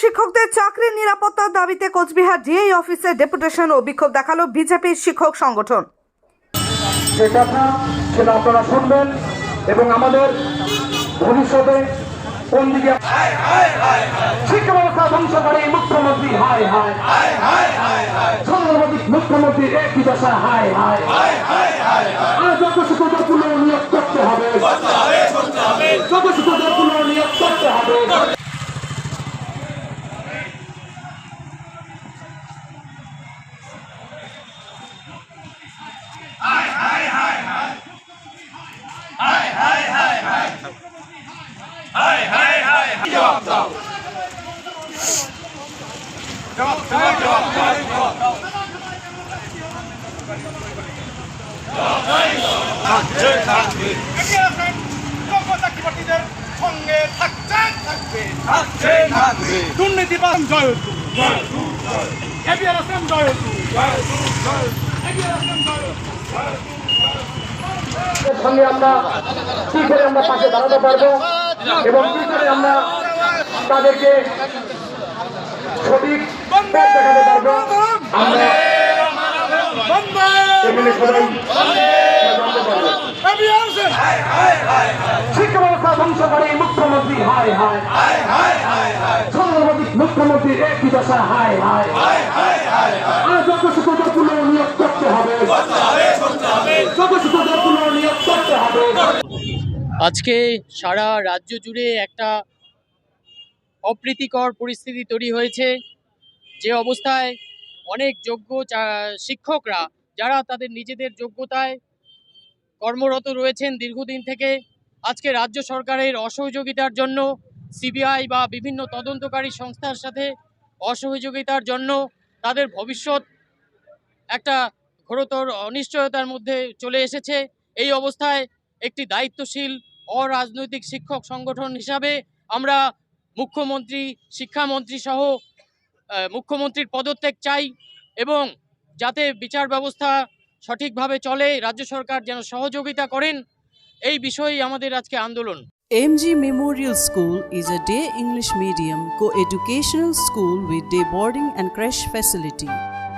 শিক্ষকদের চাকরির নিরাপত্তার দাবিতে কোচবিহার ডিএই অফিসে ডেপুটেশন ও বিক্ষোভ দেখাল বিজেপির শিক্ষক সংগঠন। যে কথা সেটা আপনারা শুনবেন এবং আমাদের ভবিষ্যতে কোন দিকে শিক্ষা ব্যবস্থা মুখ্যমন্ত্রী মুখ্যমন্ত্রী একই দশা এগিয়ে যোগ্যতাকিবাদীদের সঙ্গে থাকছেন থাকবে দুর্নীতিবাদ জয় এবিআর আসলাম জয় এবিআর আসলাম জয় এর সঙ্গে আমরা কি করে আমরা পাশে দাঁড়াতে পারব এবং কি করে আমরা তাদেরকে সঠিক পথ দেখাতে পারব। আমরা এখানে সবাই শিক্ষা ব্যবস্থা ধ্বংস করে মুখ্যমন্ত্রী হায় হায় মুখ্যমন্ত্রী একই দশা হায় হায়। আজকে সারা রাজ্য জুড়ে একটা অপ্রীতিকর পরিস্থিতি তৈরি হয়েছে। যে অবস্থায় অনেক যোগ্য শিক্ষকরা, যারা তাদের নিজেদের যোগ্যতায় কর্মরত রয়েছেন দীর্ঘদিন থেকে, আজকে রাজ্য সরকারের অসহযোগিতার জন্য, সিবিআই বা বিভিন্ন তদন্তকারী সংস্থার সাথে অসহযোগিতার জন্য তাদের ভবিষ্যৎ একটা ঘোরতর অনিশ্চয়তার মধ্যে চলে এসেছে। এই অবস্থায় একটি দায়িত্বশীল অরাজনৈতিক শিক্ষক সংগঠন হিসাবে আমরা মুখ্যমন্ত্রী, শিক্ষামন্ত্রী সহ মুখ্যমন্ত্রীর পদত্যাগ চাই এবং যাতে বিচার ব্যবস্থা সঠিকভাবে চলে, রাজ্য সরকার যেন সহযোগিতা করেন, এই বিষয়েই আমাদের আজকে আন্দোলন MG Memorial School is a day English medium co-educational school with day boarding and creche facility.